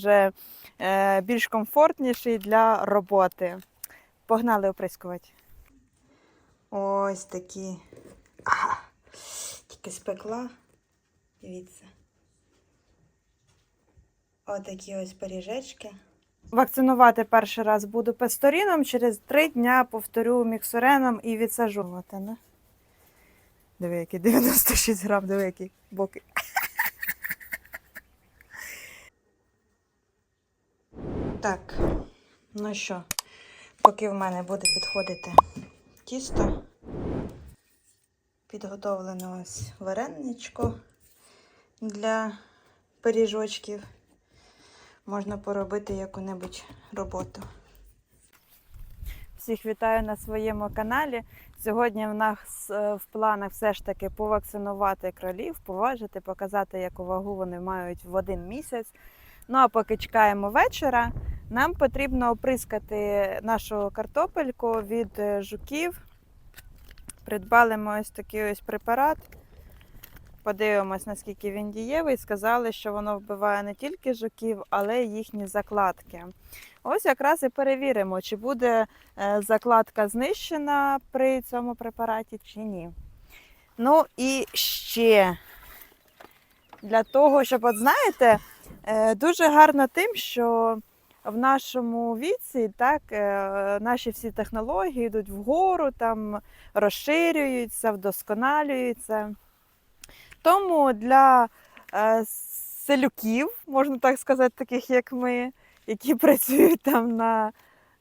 вже е, більш комфортніший для роботи. Погнали оприскувати. Ось такі. А, тільки спекла. Дивіться. Отакі ось пиріжечки. Вакцинувати перший раз буду песторіном, через три дня повторю міксореном і відсаджувати. Не? Диви, які 96 грам, диви, які боки. Так, ну що, поки в мене буде підходити тісто, підготовлено ось вареничко для пиріжочків. Можна поробити яку-небудь роботу. Всіх вітаю на своєму каналі. Сьогодні в нас е, в планах все ж таки повакцинувати кролів, поважити, показати, яку вагу вони мають в один місяць. Ну а поки чекаємо вечора, нам потрібно оприскати нашу картопельку від е, жуків. Придбали ми ось такий ось препарат. Подивимось, наскільки він дієвий. Сказали, що воно вбиває не тільки жуків, але й їхні закладки. Ось якраз і перевіримо, чи буде е, закладка знищена при цьому препараті, чи ні. Ну і ще для того, щоб, от знаєте, е, дуже гарно тим, що в нашому віці так, е, наші всі технології йдуть вгору, там розширюються, вдосконалюються. Тому для е, селюків, можна так сказати, таких як ми, які працюють там на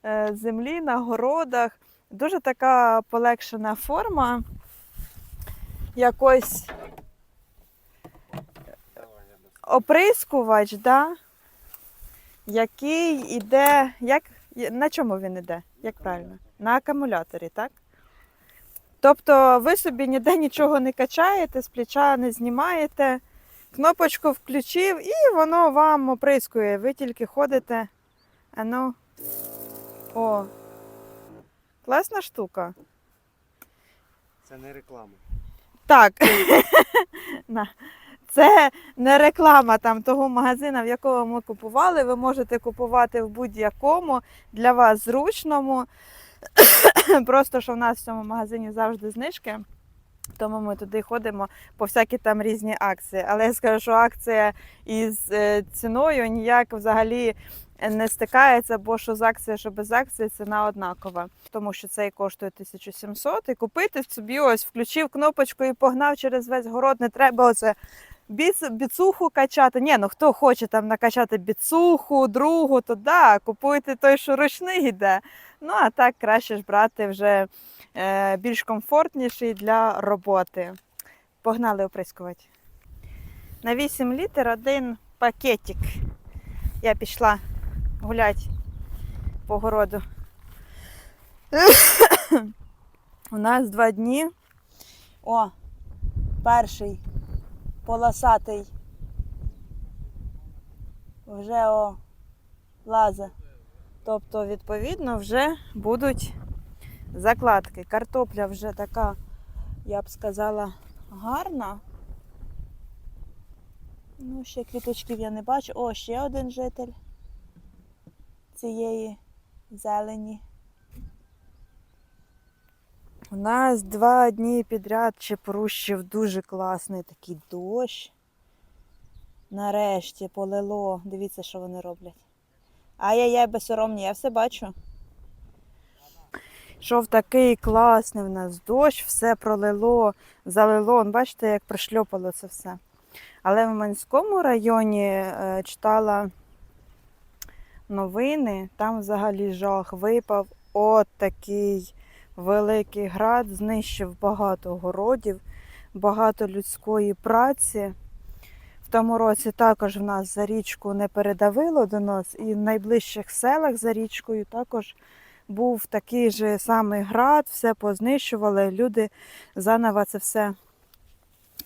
е, землі, на городах, дуже така полегшена форма якось оприскувач, да, який іде, як, на чому він іде? Як правильно? На акумуляторі, так? Тобто ви собі ніде нічого не качаєте, з плеча не знімаєте, кнопочку включив і воно вам оприскує. Ви тільки ходите. А ну. О. Класна штука. Це не реклама. Так. На. Це не реклама там того магазину, в якому ми купували. Ви можете купувати в будь-якому для вас зручному. Просто що в нас в цьому магазині завжди знижки. Тому ми туди ходимо по всякі там різні акції. Але я скажу, що акція із е, ціною ніяк взагалі не стикається, бо що з акції, що без акції ціна однакова. Тому що цей коштує 1700 і купити собі ось включив кнопочку і погнав через весь город. Не треба оце біц, біцуху качати. Ні, ну хто хоче там накачати біцуху, другу, то да, купуйте той, що ручний йде. Ну а так краще ж брати вже е, більш комфортніший для роботи. Погнали оприскувати. На 8 літр один пакетик. Я пішла гуляти по городу. У нас два дні. О, перший полосатий. Вже о лазе. Тобто, відповідно, вже будуть закладки. Картопля вже така, я б сказала, гарна. Ну, ще квіточків я не бачу. О, ще один житель цієї зелені. У нас два дні підряд чепурущив дуже класний такий дощ. Нарешті полило. Дивіться, що вони роблять. Ай-яй-яй, безсоромні, я все бачу. Йшов такий класний в нас дощ, все пролило, залило. Бачите, як пришльопало це все. Але в Манському районі е, читала новини, там взагалі жах випав. От такий великий град, знищив багато городів, багато людської праці. В тому році також в нас за річку не передавило до нас, і в найближчих селах за річкою також був такий же самий град, все познищували, люди заново це все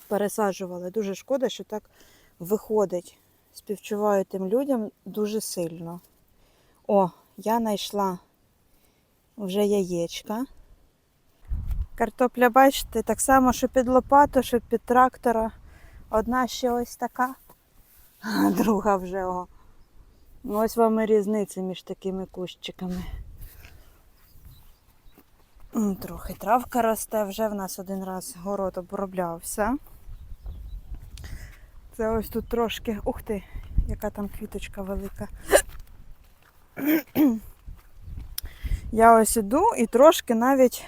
пересаджували. Дуже шкода, що так виходить. Співчуваю тим людям дуже сильно. О, я знайшла вже яєчка. Картопля, бачите, так само, що під лопату, що під трактора. Одна ще ось така, а друга вже о, Ну, Ось вам і різниця між такими кущиками. Трохи травка росте, вже в нас один раз город оброблявся. Це ось тут трошки. Ух ти, яка там квіточка велика. Я ось іду і трошки навіть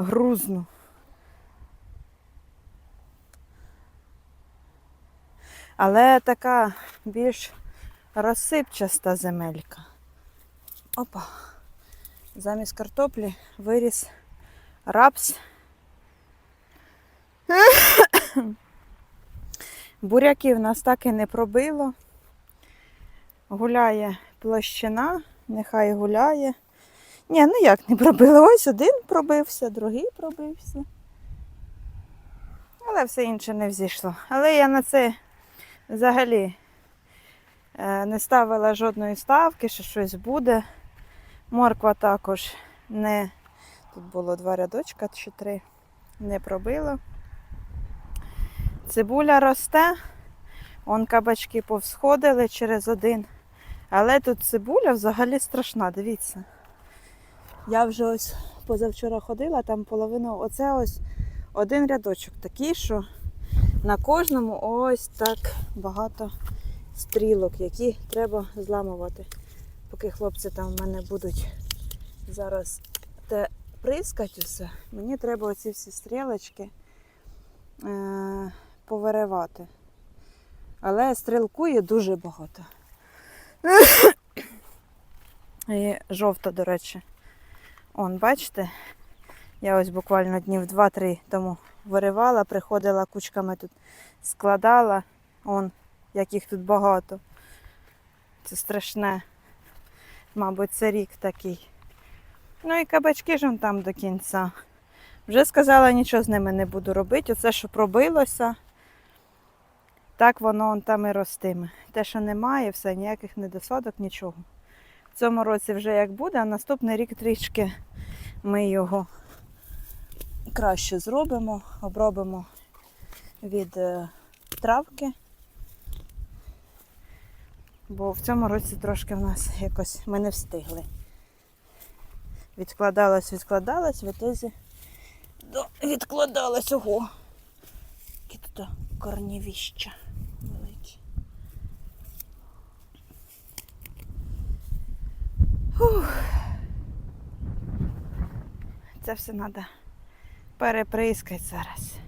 грузну. Але така більш розсипчаста земелька. Опа. Замість картоплі виріс рапс. Буряків нас так і не пробило. Гуляє площина, нехай гуляє. Ні, ну як не пробило? Ось один пробився, другий пробився. Але все інше не взійшло. Але я на це взагалі е, не ставила жодної ставки, що щось буде. Морква також не. Тут було два рядочка чи три. Не пробила. Цибуля росте. Он кабачки повсходили через один. Але тут цибуля взагалі страшна, дивіться. Я вже ось позавчора ходила, там половину, оце ось один рядочок такий, що на кожному ось так багато стрілок, які треба зламувати. Поки хлопці там в мене будуть зараз те прискати усе, мені треба оці всі стрілочки е- повиривати. Але стрілкує дуже багато. І жовта, до речі. Он, бачите, я ось буквально днів 2-3 тому виривала, приходила кучками тут складала. Он, як їх тут багато. Це страшне. Мабуть, це рік такий. Ну і кабачки ж он там до кінця. Вже сказала, нічого з ними не буду робити. Оце, що пробилося, так воно он там і ростиме. Те, що немає, все, ніяких недосадок, нічого. Цьому році вже як буде, а наступний рік трішки ми його краще зробимо, обробимо від е, травки. Бо в цьому році трошки в нас якось ми не встигли. Відкладалось, відкладалось, в ітозі відкладалось ого. Які тут корнівіща Фух. Це все треба переприскати зараз.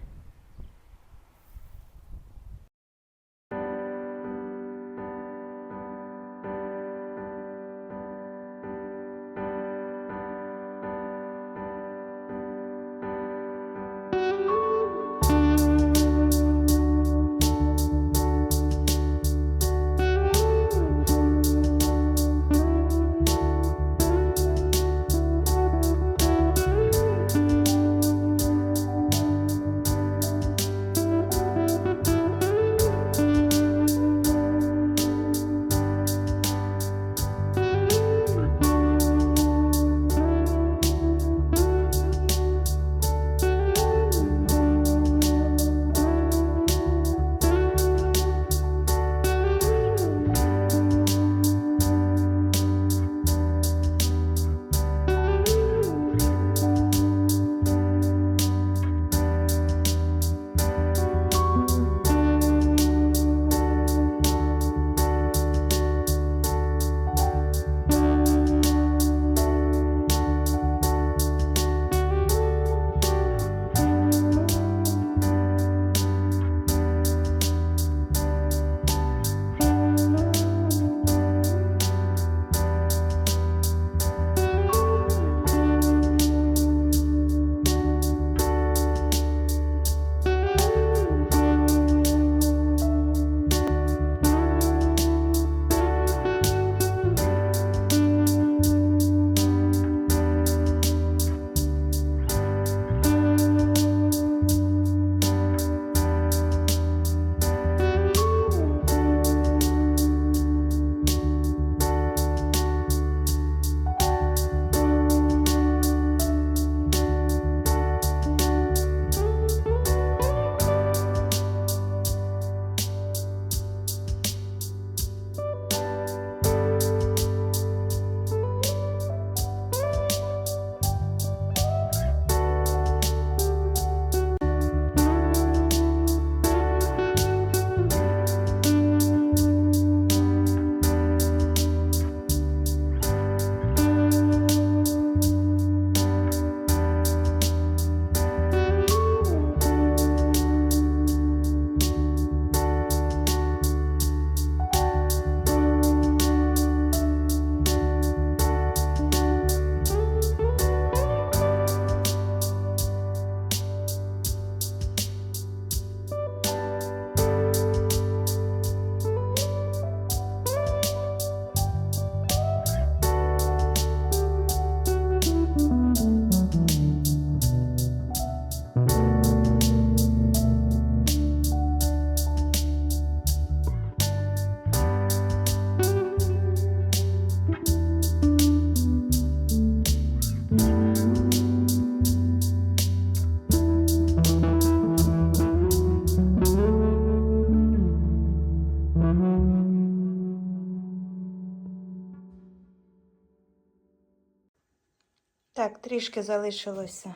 Так, трішки залишилося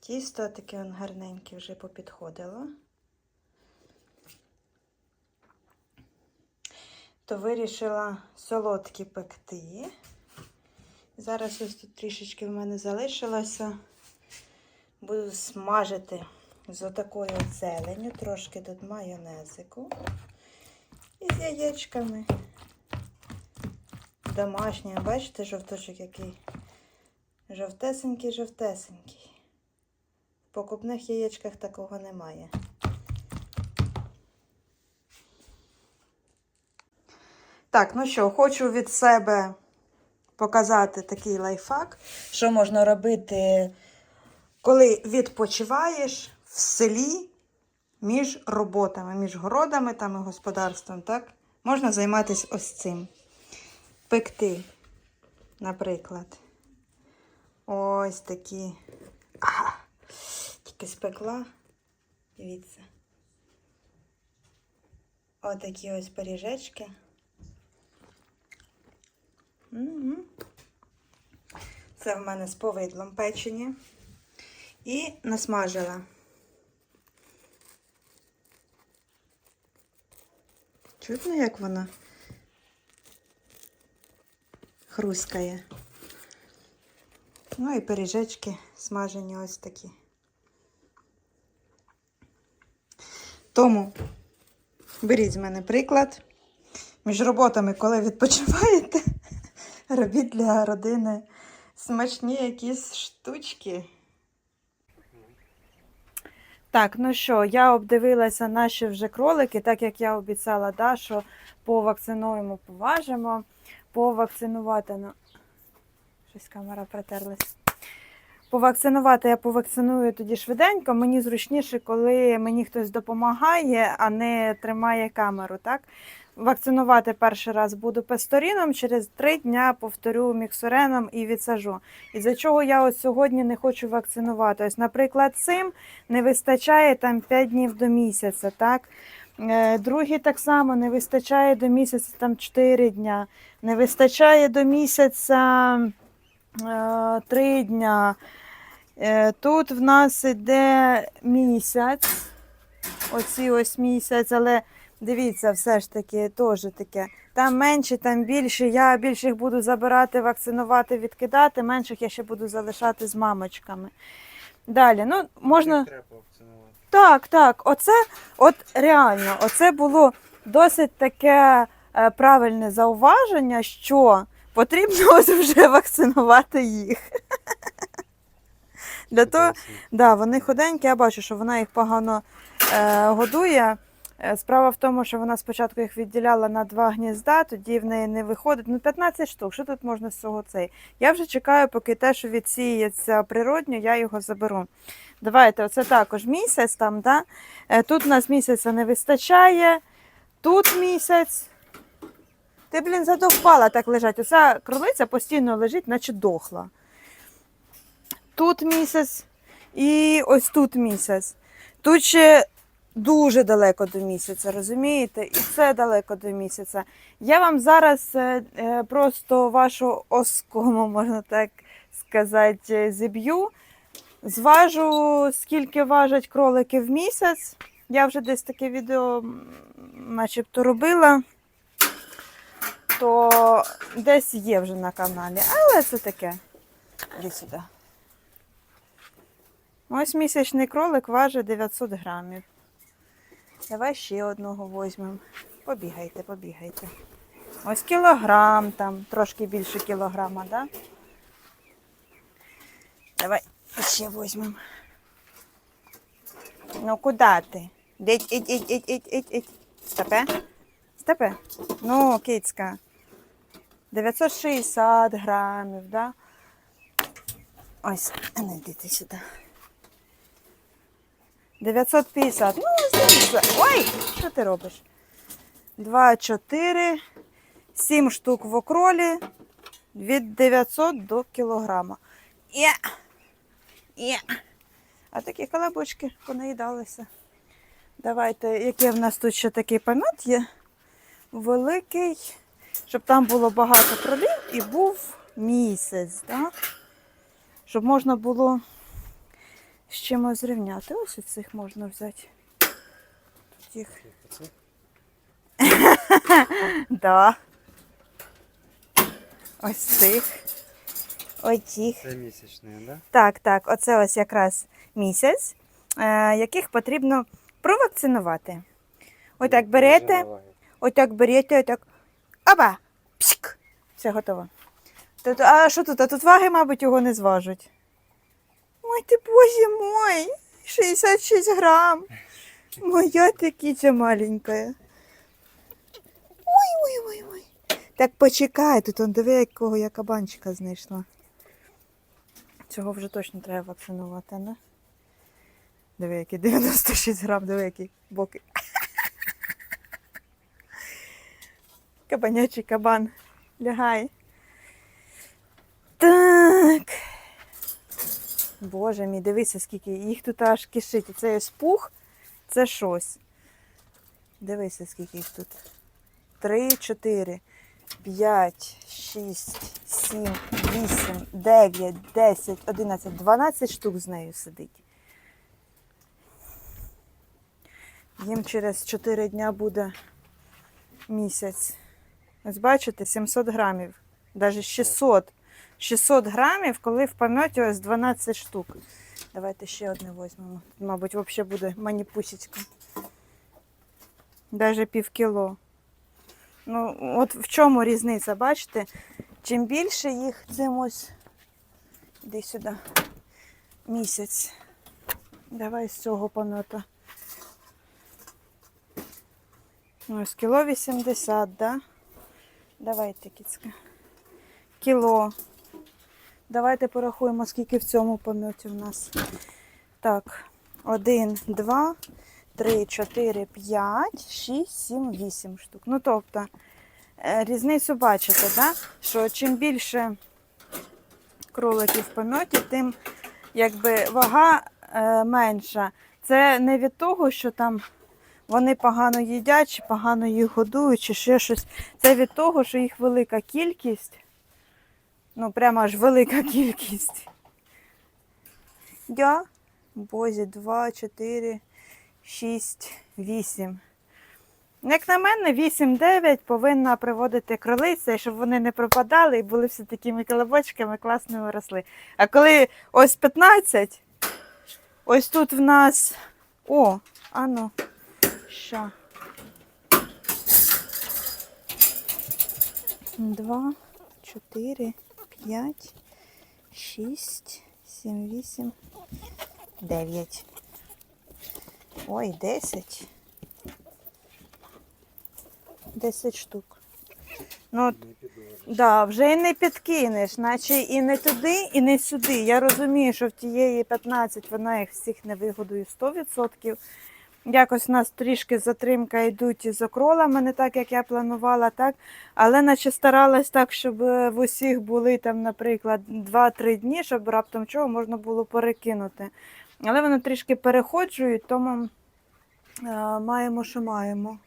тісто, таке он гарненьке вже попідходило. То вирішила солодкі пекти. Зараз ось тут трішечки в мене залишилося. Буду смажити з отакою зеленю, трошки тут майонезику і з яєчками. Домашній, бачите, жовточок який жовтесенький, жовтесенький. В покупних яєчках такого немає. Так, ну що, хочу від себе показати такий лайфхак, що можна робити, коли відпочиваєш в селі між роботами, між городами там і господарством, так? Можна займатися ось цим. Пекти, наприклад. Ось такі. А, тільки спекла. Дивіться. Ось ось пиріжечки. Мгм. Це в мене з повидлом печені. І насмажила. Чутно, як вона хрускає. Ну і пиріжечки смажені ось такі. Тому беріть з мене приклад. Між роботами, коли відпочиваєте, робіть для родини смачні якісь штучки. Так, ну що, я обдивилася наші вже кролики, так як я обіцяла, да, що повакцинуємо, поважимо. Повакцинувати, ну, щось камера протерлась. Повакцинувати я повакциную тоді швиденько. Мені зручніше, коли мені хтось допомагає, а не тримає камеру. Так? Вакцинувати перший раз буду песторіном, через три дня повторю міксуреном і відсажу. І за чого я от сьогодні не хочу вакцинувати? Ось, наприклад, цим не вистачає там 5 днів до місяця. Так? Е, Другий так само не вистачає до місяця там 4 дня, не вистачає до місяця 3 дня. Е, Тут в нас іде місяць, оці ось місяць, але дивіться, все ж таки теж таке. Там менше, там більше. Я більших буду забирати, вакцинувати, відкидати, менших я ще буду залишати з мамочками. Далі, ну можна. Треба вакцинувати. Так, так, оце, от реально, оце було досить таке е, правильне зауваження, що потрібно ось вже вакцинувати їх. Для того, да, вони худенькі, я бачу, що вона їх погано е, годує. Е, Справа в тому, що вона спочатку їх відділяла на два гнізда, тоді в неї не виходить. Ну, 15 штук, що тут можна з цього цей? Я вже чекаю, поки те, що відсіється природньо, я його заберу. Давайте, оце також місяць там, да? Е, Тут у нас місяця не вистачає, тут місяць. Ти, блін, задовбала так лежать. Оця кролиця постійно лежить, наче дохла. Тут місяць і ось тут місяць. Тут ще дуже далеко до місяця, розумієте? І це далеко до місяця. Я вам зараз е, е, просто вашу оскому, можна так сказати, е, зіб'ю. Зважу, скільки важать кролики в місяць. Я вже десь таке відео начебто робила, то десь є вже на каналі. Але це таке. Іди сюди. Ось місячний кролик важить 900 грамів. Давай ще одного візьмемо. Побігайте, побігайте. Ось кілограм там, трошки більше кілограма? Да? Давай ще візьмемо. Ну куди ти? Дить, іть, іть, іть, іть, іть. Степе? Степе? Ну, кицька. 960 грамів, да? Ось, не йдите сюди. 950. Ну, звідси. Ой, що ти робиш? 2, 4, 7 штук в окролі від 900 до кілограма. Є. Є. А такі колобочки понаїдалися. Давайте, який в нас тут ще такий помет є. Великий, щоб там було багато кролів і був місяць, так? Щоб можна було з чимось зрівняти. Ось цих можна взяти. Тут їх. Да. Ось цих. Оцих. Це місячний, да? Так, так, оце ось якраз місяць, е, яких потрібно провакцинувати. Отак берете, отак берете, отак. Оба! Псик! Все готово. А що тут? А тут ваги, мабуть, його не зважуть. Ой, ти боже мой! 66 грам. Моя ти кіця маленька. Ой, ой, ой, ой. Так почекай, тут он диви, якого я кабанчика знайшла. Цього вже точно треба вакцинувати, не? Диви, який 96 грам, диви, які боки. Кабанячий кабан. Лягай. Так. Боже мій, дивися, скільки їх тут аж кишить. Це ось пух, це щось. Дивися, скільки їх тут. Три, чотири, п'ять, шість, сім, вісім, дев'ять, десять, одинадцять, дванадцять штук з нею сидить. Їм через 4 дня буде місяць. Ось бачите, 700 грамів, навіть 600. 600 грамів, коли в помьоті ось 12 штук. Давайте ще одне візьмемо. Тут, мабуть, взагалі буде маніпусечка. Навіть пів кіло. Ну, от в чому різниця, бачите? Чим більше їх цим ось. Іди сюди. Місяць. Давай з цього помета. Ось кіло 80, да? Давайте, кіцька. Кіло. Давайте порахуємо, скільки в цьому помьоті в нас. Так, 1, 2, 3, 4, 5, 6, 7, 8 штук. Ну, тобто, е, різницю бачите, да? що чим більше кроликів в помьоті, тим якби вага е, менша. Це не від того, що там вони погано їдять, чи погано їх годують, чи ще щось. Це від того, що їх велика кількість. Ну, прямо аж велика кількість. Я, бозі, 2, 4, 6, 8. Як на мене, 8-9 повинна приводити кролиця, щоб вони не пропадали і були всі такими колобочками, класними росли. А коли ось 15, ось тут в нас. О, ану, що? Два, чотири, п'ять, шість, сім, вісім, дев'ять. Ой, десять. Десять штук. Ну. Да, вже і не підкинеш, наче і не туди, і не сюди. Я розумію, що в тієї 15 вона їх всіх не вигодує 100%. Якось у нас трішки затримка йдуть із окролами, не так, як я планувала, так. Але наче старалась так, щоб е, в усіх були там, наприклад, 2-3 дні, щоб раптом чого можна було перекинути. Але вони трішки переходжують, тому е, маємо, що маємо.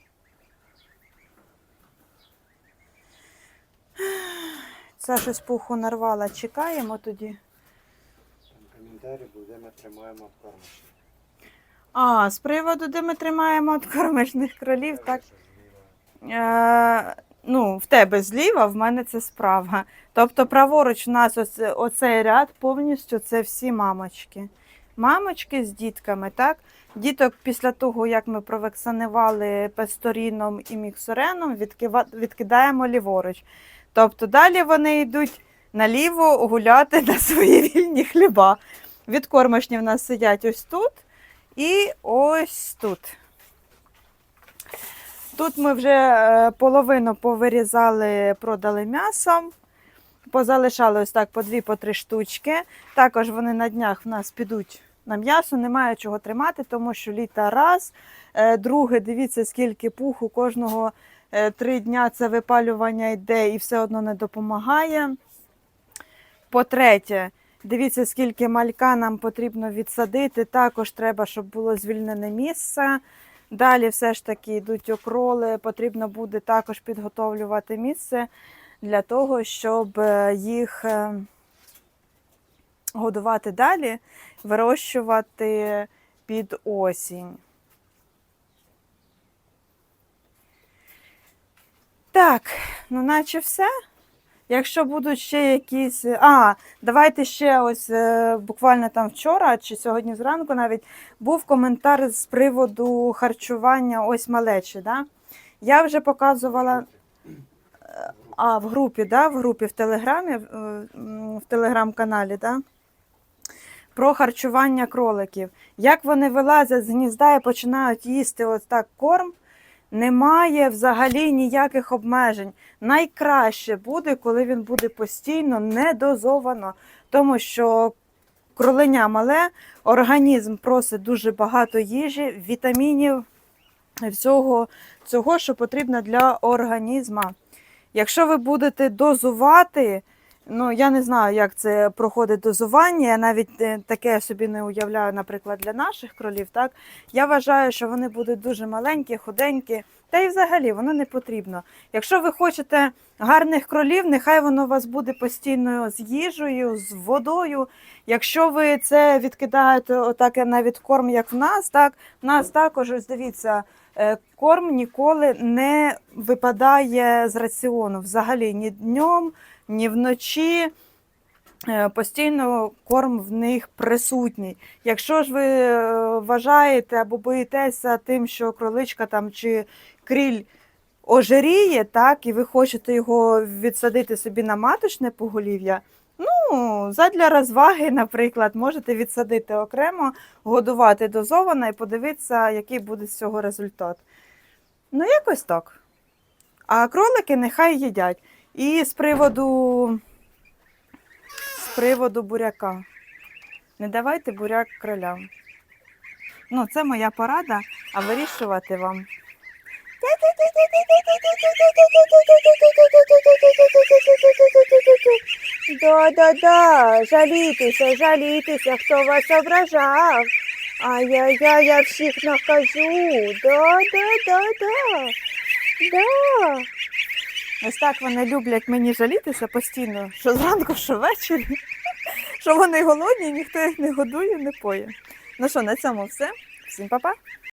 Це щось пуху нарвала. Чекаємо тоді. Там коментарі буде, ми тримаємо кормочки. А, з приводу, де ми тримаємо от кормишних кролів, так. Е, ну, в тебе зліва, в мене це справа. Тобто праворуч у нас ось, оцей ряд повністю це всі мамочки. Мамочки з дітками, так? Діток після того, як ми провакцинували песторіном і міксореном, відкива- відкидаємо ліворуч. Тобто далі вони йдуть наліво гуляти на свої вільні хліба. Відкормишні в нас сидять ось тут і ось тут. Тут ми вже е, половину повирізали, продали м'ясом. Позалишали ось так по дві, по три штучки. Також вони на днях в нас підуть на м'ясо, немає чого тримати, тому що літа раз. Е, Друге, дивіться, скільки пуху кожного е, три дня це випалювання йде і все одно не допомагає. По-третє, дивіться, скільки малька нам потрібно відсадити. Також треба, щоб було звільнене місце. Далі все ж таки йдуть окроли, потрібно буде також підготовлювати місце. для того, щоб е, їх е, годувати далі, вирощувати під осінь. Так, ну наче все. Якщо будуть ще якісь. А, давайте ще ось е, буквально там вчора чи сьогодні зранку навіть був коментар з приводу харчування ось малечі. Да? Я вже показувала а, в групі, да, в групі в Телеграмі, е, в телеграм-каналі, да? про харчування кроликів. Як вони вилазять з гнізда і починають їсти ось так корм, немає взагалі ніяких обмежень. Найкраще буде, коли він буде постійно недозовано, тому що кроленя мале, організм просить дуже багато їжі, вітамінів, всього цього, що потрібно для організму. Якщо ви будете дозувати, ну я не знаю, як це проходить дозування. Я навіть е, таке собі не уявляю, наприклад, для наших кролів. Так я вважаю, що вони будуть дуже маленькі, худенькі, та й взагалі воно не потрібно. Якщо ви хочете гарних кролів, нехай воно у вас буде постійно з їжею, з водою. Якщо ви це відкидаєте отак навіть корм, як в нас, так в нас також ось дивіться. е, Корм ніколи не випадає з раціону взагалі ні днем, ні вночі. Е, Постійно корм в них присутній. Якщо ж ви е, вважаєте або боїтеся тим, що кроличка там чи кріль ожиріє, так, і ви хочете його відсадити собі на маточне поголів'я, ну, задля розваги, наприклад, можете відсадити окремо, годувати дозовано і подивитися, який буде з цього результат. Ну, якось так. А кролики нехай їдять. І з приводу, з приводу буряка. Не давайте буряк кролям. Ну, це моя порада, а вирішувати вам. Да-да-да, жалітеся, жалітеся, хто вас ображав. Ай-яй-яй, я всіх накажу. Да-да-да-да. Да. Ось так вони люблять мені жалітися постійно, що зранку, що ввечері. Що вони голодні, ніхто їх не годує, не поє. Ну що, на цьому все. Всім па-па.